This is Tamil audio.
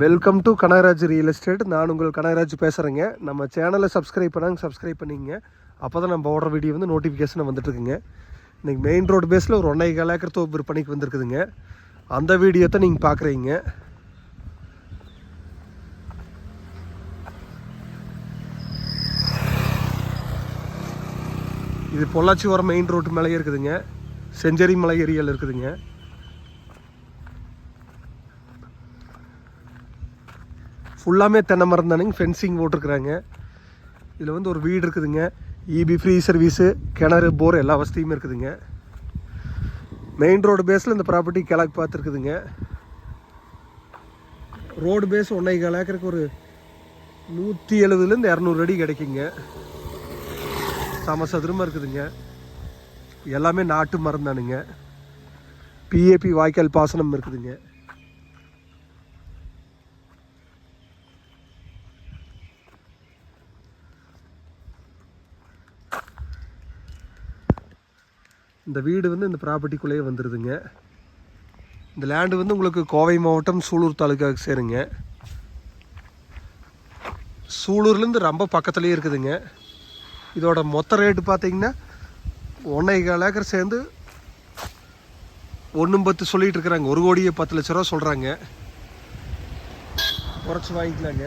Welcome to Kanagaraj real estate நான் உங்கள் கனகராஜ் பேசுகிறேங்க நம்ம சேனலை சப்ஸ்கிரைப் பண்ணாங்க சப்ஸ்கிரைப் பண்ணிங்க. அப்போ தான் நம்ம ஓடுற வீடியோ வந்து நோட்டிஃபிகேஷன் வந்துட்டுருக்குங்க. இன்றைக்கி மெயின் ரோடு பேஸில் ஒரு ஒன்றை கால் ஏக்கர் தோப்பு விற்பனைக்கு வந்திருக்குதுங்க. அந்த வீடியோ தான் நீங்கள் பார்க்குறீங்க இது பொள்ளாச்சி வர மெயின் ரோட்டு மேலேயே இருக்குதுங்க. செஞ்சேரி மலை ஏரியாவில் இருக்குதுங்க. ஃபுல்லாமே தென்னை மரம் தானுங்க ஃபென்சிங் போட்டிருக்குறாங்க. இதில் வந்து ஒரு வீடு இருக்குதுங்க. இபி ஃப்ரீ சர்வீஸு கிணறு போர் எல்லா வசதியுமே இருக்குதுங்க. மெயின் ரோடு பேஸில் இந்த ப்ராப்பர்ட்டி கிழக்கு பார்த்துருக்குதுங்க ரோடு பேஸ் ஒன்றை கால் ஏக்கருக்கு ஒரு நூற்றி எழுபதுலேருந்து இரநூறு அடி கிடைக்குங்க. சமசதுரமாக இருக்குதுங்க. எல்லாமே நாட்டு மரம் தானுங்க. பிஏபி வாய்க்கால் பாசனம் இருக்குதுங்க. இந்த வீடு வந்து இந்த ப்ராப்பர்ட்டிக்குள்ளேயே வந்துடுதுங்க இந்த லேண்டு வந்து உங்களுக்கு கோவை மாவட்டம் சூலூர் தாலுக்காவுக்கு சேருங்க. சூலூர்லேருந்து ரொம்ப பக்கத்துலேயே இருக்குதுங்க. இதோட மொத்த ரேட்டு பார்த்தீங்கன்னா ஒன்றே கால் ஏக்கர் சேர்ந்து ஒன்றும் பத்து சொல்லிகிட்டு இருக்கிறாங்க. ஒரு கோடியே பத்து லட்ச ரூபா சொல்கிறாங்க குறைச்சி வாங்கிக்கலாங்க.